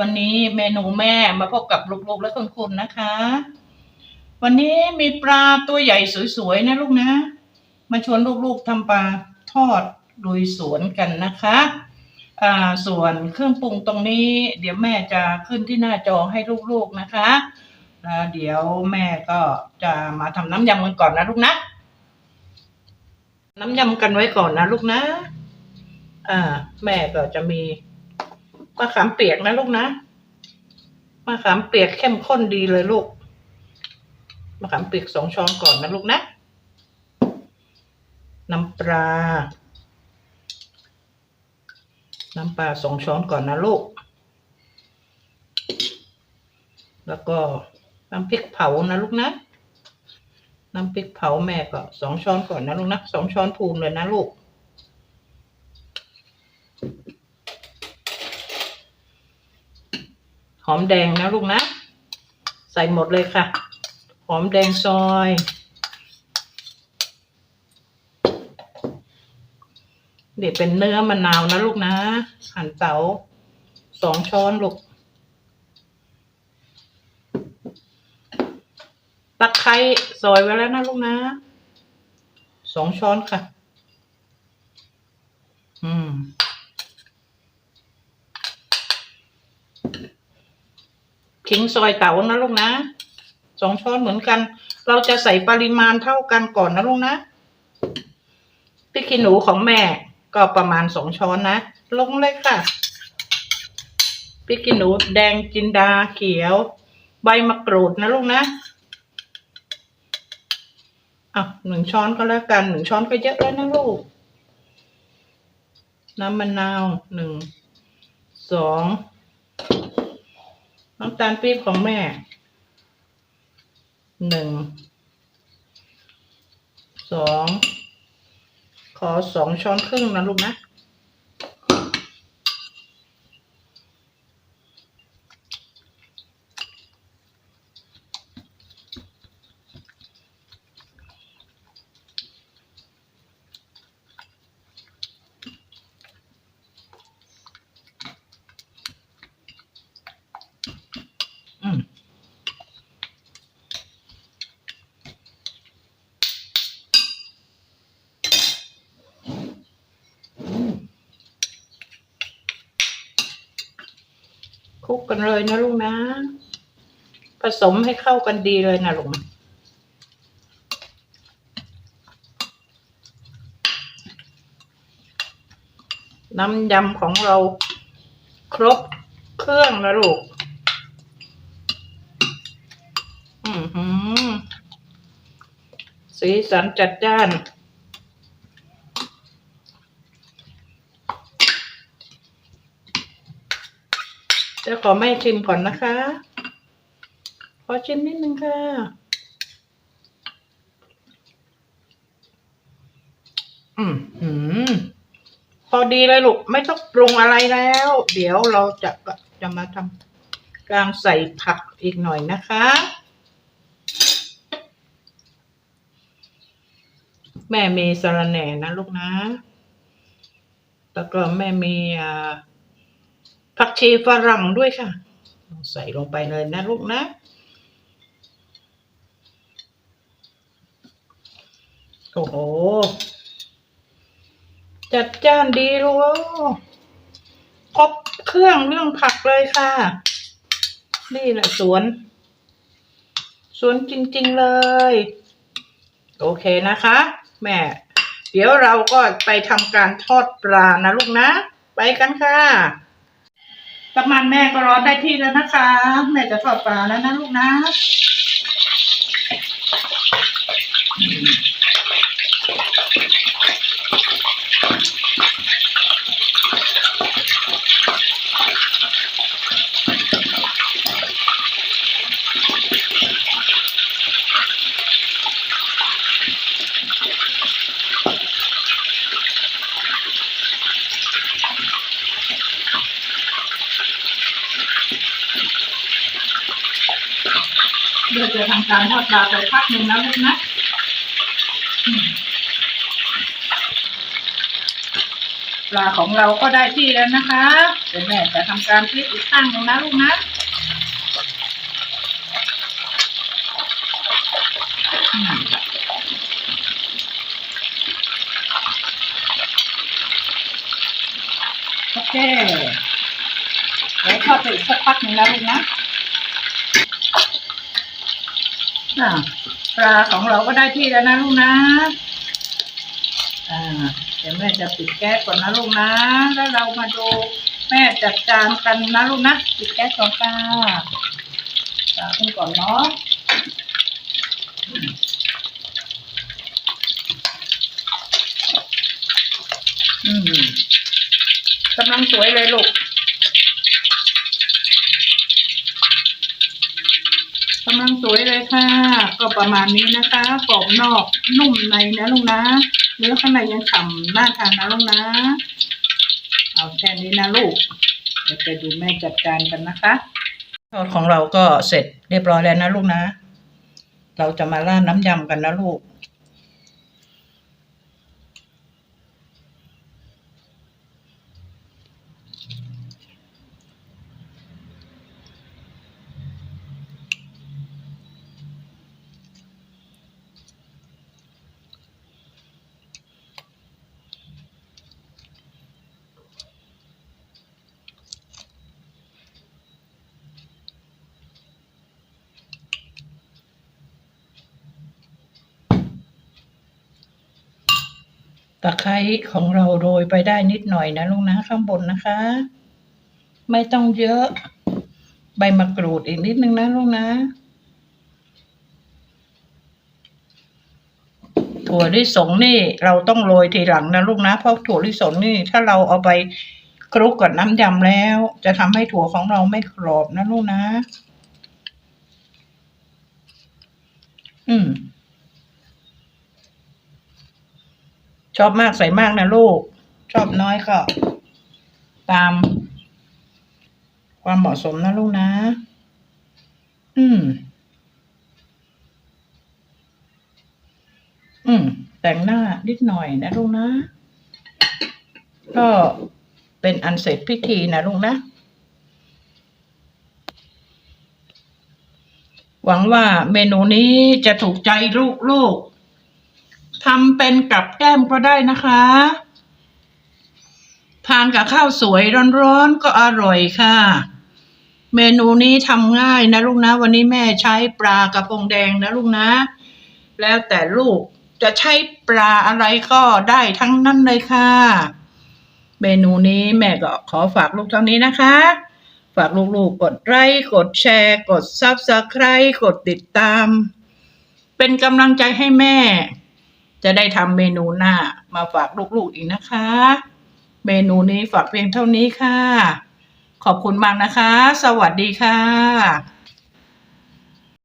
วันนี้เมนูแม่มาพบกับลูกๆและคุณคุณนะคะ วันนี้มีปลาตัวใหญ่สวยๆนะลูกนะ มาชวนลูกๆทำปลาทอดลุยสวนกันนะคะอ่าส่วนเครื่องปรุงตรงนี้ เดี๋ยวแม่จะขึ้นที่หน้าจอให้ลูกๆนะคะแล้วเดี๋ยวแม่ก็จะมาทำน้ำยำกันก่อนนะลูกนะ น้ำยำกันไว้ก่อนนะลูกนะ อ่า แม่ก็จะมี มะขามเปียกนะลูกนะมะขามเปียกเข้มข้นดีเลยลูกมะขามเปียกสองช้อนก่อนนะลูกนะ น้ำปลา น้ำปลาสองช้อนก่อนนะลูก แล้วก็น้ำพริกเผานะลูกนะ น้ำพริกเผาแม่ก็สองช้อนก่อนนะลูกนะสองช้อนพูนเลยนะลูก หอมแดงนะลูกนะ ใส่หมดเลยค่ะ หอมแดงซอย เดี๋ยวเป็นเนื้อมะนาวนะลูกนะ หั่นเตาสองช้อนลูกตะไคร้ซอยไว้แล้วนะลูกนะสองช้อนค่ะ อืม ขิงซอยเต๋านะลูกนะสองช้อนเหมือนกัน เราจะใส่ปริมาณเท่ากันก่อนนะลูกนะพริกขี้หนูของแม่ก็ประมาณสองช้อนนะ ลงเลยค่ะพริกขี้หนูแดงจินดาเขียว ใบมะกรูดนะลูกนะอะหนึ่งช้อนก็แล้วกันหนึ่งช้อนก็เยอะแล้วนะลูก น้ำมะนาวหนึ่งสอง น้ำตาลปี๊บของแม่ หนึ่ง สอง ขอสองช้อนครึ่งนะลูกนะ คลุกกันเลยนะลูกนะ ผสมให้เข้ากันดีเลยนะลูกน้ำยำของเราครบเครื่องนะลูก อือหือ สีสันจัดจ้าน จะขอแม่ชิมก่อนนะคะ ขอชิมนิดนึงค่ะอืมหืมพอดีเลยลูก ไม่ต้องปรุงอะไรแล้ว เดี๋ยวเราจะจะมาทำการใส่ผักอีกหน่อยนะคะ แม่มีสะระแหน่นะลูกนะ แล้วก็แม่มีอ่า ผักชีฝรั่งด้วยค่ะ ใส่ลงไปเลยนะลูกนะโอ้โห จัดจ้านดีลูกครบเครื่องเรื่องผักเลยค่ะ นี่แหละสวน สวนจริง ๆ เลย โอเคนะคะ แม่ เดี๋ยวเราก็ไปทำการทอดปลานะลูกนะ ไปกันค่ะ ประมาณแม่ก็ร้อนได้ที่แล้วนะคะ แม่จะทอดปลาแล้วนะลูกนะ เดี๋ยวจะทำการทอดปลาไปพักหนึ่งนะลูกนะปลาของเราก็ได้ที่แล้วนะคะเดี๋ยวแม่จะทำการพลิกอีกข้างหนึ่งนะลูกนะโอเคเดี๋ยวทอดไปอีกสักพักหนึ่งนะลูกนะ อ่าปลาของเราก็ได้ที่แล้วนะลูกนะ อ่าเดี๋ยวแม่จะปิดแก๊สก่อนนะลูกนะ แล้วเรามาดูแม่จัดจานกันนะลูกนะ ปิดแก๊สก่อนค่ะจาขึ้นก่อนเนาะอืมกำลังสวยเลยลูก ลังสวยเลยค่ะ ก็ประมาณนี้นะคะกรอบนอกนุ่มในนะลูกนะเนื้อข้างในยังฉ่ำน่าทานนะลูกนะ เอาแค่นี้นะลูกเดี๋ยวไปดูแม่จัดการกันนะคะทอดของเราก็เสร็จเรียบร้อยแล้วนะลูกนะ เราจะมาราดน้ำยำกันนะลูก ตะไคร้ของเราโรยไปได้นิดหน่อยนะลูกนะข้างบนนะคะ ไม่ต้องเยอะ ใบมะกรูดอีกนิดนึงนะลูกนะถั่วลิสงนี่เราต้องโรยทีหลังนะลูกนะเพราะถั่วลิสงนี่ ถ้าเราเอาไปคลุกกับน้ำยำแล้ว จะทำให้ถั่วของเราไม่กรอบนะลูกนะ อืม ชอบมากใส่มากนะลูก ชอบน้อยก็ ตาม ความเหมาะสมนะลูกนะ อืม อืม แต่งหน้านิดหน่อยนะลูกนะ ก็เป็นอันเสร็จพิธีนะลูกนะ หวังว่าเมนูนี้จะถูกใจลูกๆ ทำเป็นกับแก้มก็ได้นะคะ ทานกับข้าวสวยร้อนๆก็อร่อยค่ะ เมนูนี้ทำง่ายนะลูกนะ วันนี้แม่ใช้ปลากระพงแดงนะลูกนะ แล้วแต่ลูกจะใช้ปลาอะไรก็ได้ทั้งนั้นเลยค่ะ เมนูนี้แม่ก็ขอฝากลูกเท่านี้นะคะ ฝากลูกๆกดไลค์กดแชร์ กด Subscribe กดติดตาม เป็นกำลังใจให้แม่ จะได้ทำเมนูหน้ามาฝากลูกๆอีกนะคะ เมนูนี้ฝากเพียงเท่านี้ค่ะ ขอบคุณมากนะคะ สวัสดีค่ะ